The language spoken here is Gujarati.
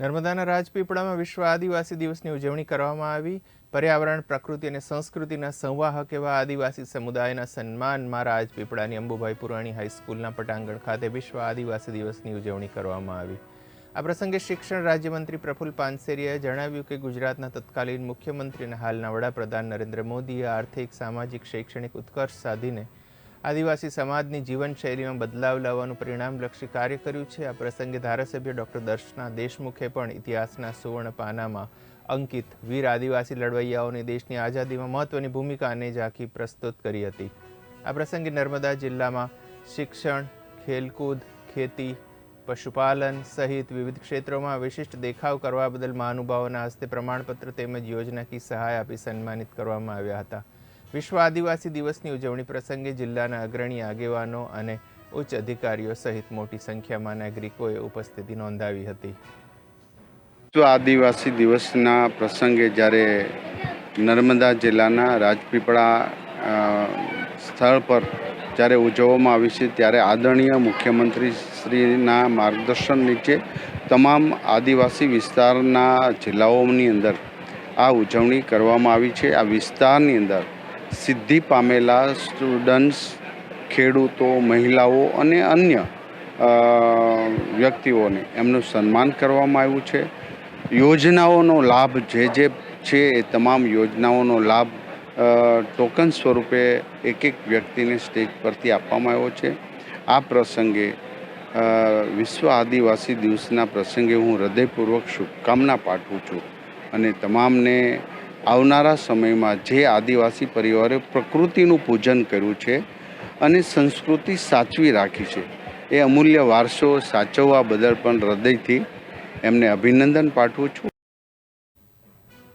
નર્મદાના રાજપીપળામાં વિશ્વ આદિવાસી દિવસની ઉજવણી કરવામાં આવી. પર્યાવરણ, પ્રકૃતિ અને સંસ્કૃતિના સંવાહક એવા આદિવાસી સમુદાયના સન્માનમાં રાજપીપળાની અંબુભાઈ પુરાણી હાઈસ્કૂલના પટાંગણ ખાતે વિશ્વ આદિવાસી દિવસની ઉજવણી કરવામાં આવી. આ પ્રસંગે શિક્ષણ રાજ્યમંત્રી પ્રફુલ પાનસેરિયાએ જણાવ્યું કે ગુજરાતના તત્કાલીન મુખ્યમંત્રી અને હાલના વડાપ્રધાન નરેન્દ્ર મોદીએ આર્થિક, સામાજિક, શૈક્ષણિક ઉત્કર્ષ સાધીને આદિવાસી સમાજની જીવનશૈલીમાં બદલાવ લાવવાનું પરિણામલક્ષી કાર્ય કર્યું છે. આ પ્રસંગે ધારાસભ્ય ડૉક્ટર દર્શના દેશમુખે પણ ઇતિહાસના સુવર્ણ પાનામાં અંકિત વીર આદિવાસી લડવૈયાઓની દેશની આઝાદીમાં મહત્વની ભૂમિકાને ઝાંખી પ્રસ્તુત કરી હતી. આ પ્રસંગે નર્મદા જિલ્લામાં શિક્ષણ, ખેલકૂદ, ખેતી, પશુપાલન સહિત વિવિધ ક્ષેત્રોમાં વિશિષ્ટ દેખાવ કરવા બદલ મહાનુભાવોના હસ્તે પ્રમાણપત્ર તેમજ યોજનાકીય સહાય આપી સન્માનિત કરવામાં આવ્યા હતા. વિશ્વ આદિવાસી દિવસની ઉજવણી પ્રસંગે જિલ્લાના અગ્રણી આગેવાનો અને ઉચ્ચ અધિકારીઓ સહિત મોટી સંખ્યામાં નાગરિકોએ ઉપસ્થિતિ નોંધાવી હતી. વિશ્વ આદિવાસી દિવસના પ્રસંગે જ્યારે નર્મદા જિલ્લાના રાજપીપળા સ્થળ પર જ્યારે ઉજવવામાં આવી છે, ત્યારે આદરણીય મુખ્યમંત્રી શ્રીના માર્ગદર્શન નીચે તમામ આદિવાસી વિસ્તારના જિલ્લાઓની અંદર આ ઉજવણી કરવામાં આવી છે. આ વિસ્તારની અંદર સિદ્ધિ પામેલા સ્ટુડન્ટ્સ ખેડૂતો, મહિલાઓ અને અન્ય વ્યક્તિઓને એમનું સન્માન કરવામાં આવ્યું છે. યોજનાઓનો લાભ જે જે છે એ તમામ યોજનાઓનો લાભ ટોકન સ્વરૂપે એક એક વ્યક્તિને સ્ટેજ પરથી આપવામાં આવ્યો છે. આ પ્રસંગે વિશ્વ આદિવાસી દિવસના પ્રસંગે હું હૃદયપૂર્વક શુભકામના પાઠવું છું અને તમામને આવનારા સમયમાં જે આદિવાસી પરિવારે પ્રકૃતિનું પૂજન કર્યું છે અને સંસ્કૃતિ સાચવી રાખી છે, એ અમૂલ્ય વારસો સાચવવા બદલ પણ હૃદયથી એમને અભિનંદન પાઠવું છું.